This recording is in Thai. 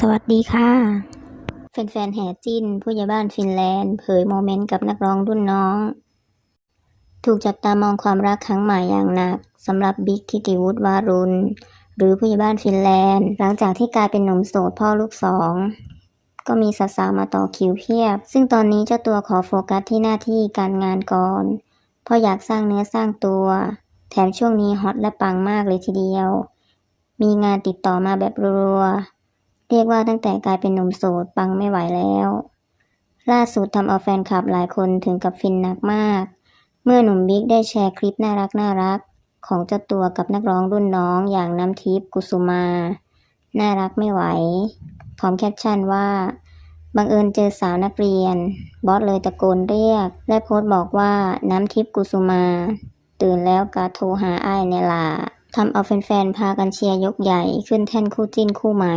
สวัสดีค่ะแฟนๆแห่จิ้น ผู้ใหญ่บ้านฟินแลนด์เผยโมเมนต์กับนักร้องรุ่นน้อง ถูกจับตามองความรักครั้งใหม่อย่างหนักสำหรับบิ๊กทิติวุฒิวารุณ หรือผู้ใหญ่บ้านฟินแลนด์ หลังจากที่กลายเป็นหนุ่มโสดพ่อลูกสองก็มีสาวๆมาต่อคิวเพียบ ซึ่งตอนนี้เจ้าตัวขอโฟกัสที่หน้าที่การงานก่อน เพราะอยากสร้างเนื้อสร้างตัว แถมช่วงนี้ฮอตและปังมากเลยทีเดียว มีงานติดต่อมาแบบรัวๆ เรียกว่าตั้งแต่กลายเป็นหนุ่มโสดปังไม่ไหวแล้ว ล่าสุดทำเอาแฟนคลับหลายคนถึงกับฟินหนักมาก เมื่อหนุ่มบิ๊กได้แชร์คลิปน่ารักน่ารักของเจ้าตัวกับนักร้องรุ่นน้องอย่างน้ำทิพย์กุสุมา น่ารักไม่ไหว พร้อมแคปชั่นว่าบังเอิญเจอสาวนักเรียน บอสเลยตะโกนเรียก และโพสต์บอกว่าน้ำทิพย์กุสุมา ตื่นแล้วกาโทรหาไอ้ายในลาทำเอาแฟนๆพากันเชียร์ยกใหญ่ขึ้นแท่นคู่จิ้นคู่ใหม่